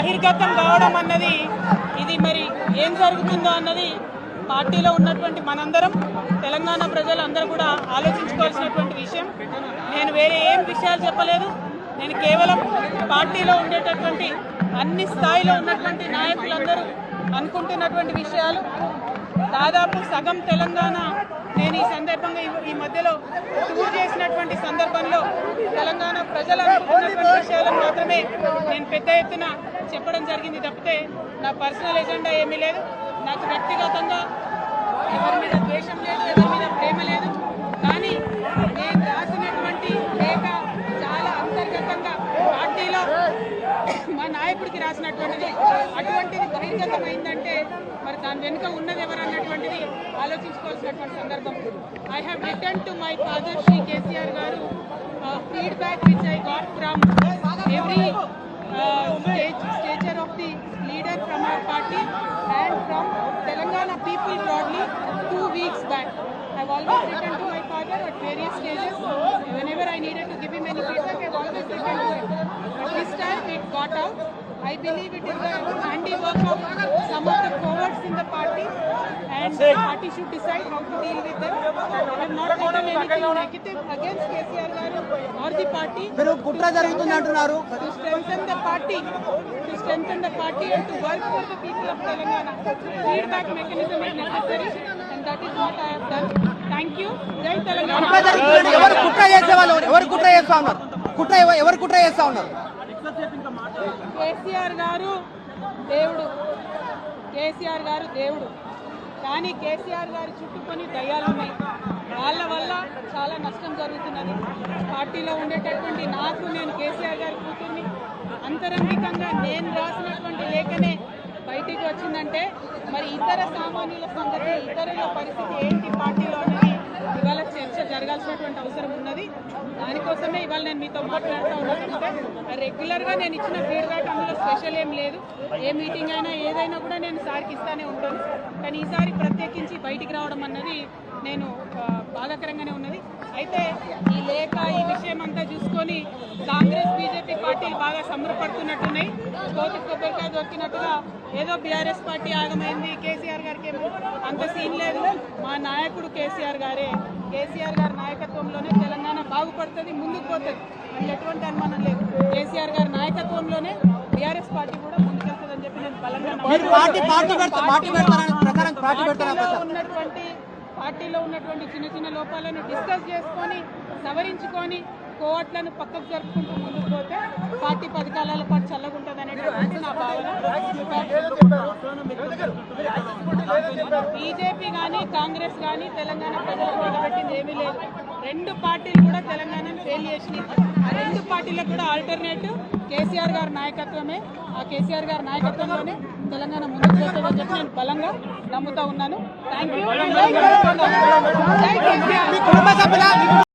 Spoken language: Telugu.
బహిర్గతం కావడం అన్నది ఇది మరి ఏం జరుగుతుందో అన్నది పార్టీలో ఉన్నటువంటి మనందరం తెలంగాణ ప్రజలందరూ కూడా ఆలోచించుకోవాల్సినటువంటి విషయం. నేను వేరే ఏం విషయాలు చెప్పలేదు. నేను కేవలం పార్టీలో ఉండేటటువంటి అన్ని స్థాయిలో ఉన్నటువంటి నాయకులందరూ అనుకుంటున్నటువంటి విషయాలు. దాదాపు సగం తెలంగాణ నేను ఈ సందర్భంగా ఈ- మధ్యలో టూర్ చేసినటువంటి సందర్భంలో తెలంగాణ ప్రజలు అనుకుంటున్నటువంటి విషయాలను మాత్రమే నేను పెద్ద ఎత్తున చెప్పడం జరిగింది తప్పితే నా పర్సనల్ ఎజెండా ఏమీ లేదు. నాకు వ్యక్తిగతంగా ఎవరి మీద ద్వేషం లేదు ఎవరి మీద ప్రేమ లేదు. కానీ నేను రాసినటువంటి లేఖ చాలా అంతర్గతంగా పార్టీలో మా నాయకుడికి రాసినటువంటిది. అటువంటిది బహిర్గతమైందంటే మరి దాని వెనుక ఉన్నది ఎవరు అన్నటువంటిది ఆలోచించుకోవాల్సినటువంటి సందర్భం. I have return to my father Shri KCR గారు uh, feedback which I got from every uh, stage, stager of the leader from our party and from Telangana people broadly two weeks back. I've always written to my father at various stages. Whenever I needed to give him any feedback, I've always written to him. But this time it got out. I believe it is the handiwork of the party, and the party should decide how to deal with them. I have not written anything negative against KCR garu or the party. మీరు కుట్ర జరుగుతుంది అంటున్నారు to strengthen the party, to strengthen the party and to work for the people of Telangana. Feedback mechanism is necessary and that is what I have done. Thank you. Jai కుట్ర Telangana. జరుగుతుంది ఎవరు కుట్ర చేసే వాళ్ళు ఎవరు కుట్ర చేస్తా ఉన్నారు కుట్ర ఎవ- ఎవరు కుట్ర చేస్తా ఉన్నారు కేసీఆర్ గారు కేసీఆర్ గారు దేవుడు. కానీ కేసీఆర్ గారు చుట్టుకొని కొన్ని దయ్యాలు ఉన్నాయి. వాళ్ళ వల్ల చాలా నష్టం జరుగుతున్నది. పార్టీలో ఉండేటటువంటి నాకు నేను కేసీఆర్ గారి కూతుర్ని అంతరంగికంగా నేను రాసినటువంటి లేఖనే బయటికి వచ్చిందంటే మరి ఇతర సామాన్యుల సంగతి ఇతరుల పరిస్థితి ఏంటి పార్టీలో అనేది ఇవాళ చర్చ జరగాల్సినటువంటి అవసరం ఉన్నది. దానికోసమే ఇవాళ నేను మీతో మాట్లాడుతూ ఉన్నాను. రెగ్యులర్గా నేను ఇచ్చిన ఫీడ్బ్యాక్ అందులో స్పెషల్ ఏం లేదు. ఏ మీటింగ్ అయినా ఏదైనా కూడా నేను సార్కి ఇస్తానే ఉంటాను. కానీ ఈసారి ప్రత్యేకించి బయటికి రావడం అన్నది నేను బాధాకరంగానే ఉన్నది. అయితే ఈ లేఖ ఈ విషయం అంతా చూసుకొని కాంగ్రెస్ పార్టీలు బాగా సంబరపడుతున్నట్టున్నాయి. కోతి కొబ్బరికాయ దొరికినట్టుగా ఏదో బీఆర్ఎస్ పార్టీ ఆగమైంది. కేసీఆర్ గారికి అంత సీన్ లేదు. మా నాయకుడు కేసీఆర్ గారే. కేసీఆర్ గారి నాయకత్వంలోనే తెలంగాణ బాగుపడుతుంది ముందుకు పోతుంది. అందులో ఎటువంటి అనుమానం లేదు. కేసీఆర్ గారి నాయకత్వంలోనే బీఆర్ఎస్ పార్టీ కూడా చెప్పి నేను బలంగా ఉన్నటువంటి పార్టీలో ఉన్నటువంటి చిన్న చిన్న లోపాలను డిస్కస్ చేసుకొని సవరించుకొని కోవట్లను పక్కకు జరుపుకుంటూ ముందుకు పోతే పార్టీ పది కాలాల పాటు చల్లగుంటుంది అనేటువంటి నా భావన. బీజేపీ కానీ కాంగ్రెస్ కానీ తెలంగాణ ప్రజలకు నిలబెట్టింది ఏమీ లేదు. రెండు పార్టీలు కూడా తెలంగాణను ఫెయిల్ చేసినాయి. ఆ రెండు పార్టీలకు కూడా ఆల్టర్నేటివ్ కేసీఆర్ గారి నాయకత్వమే. ఆ కేసీఆర్ గారి నాయకత్వంలోనే తెలంగాణ ముందుకు పోతుందని చెప్పి నేను బలంగా నమ్ముతా ఉన్నాను. Thank you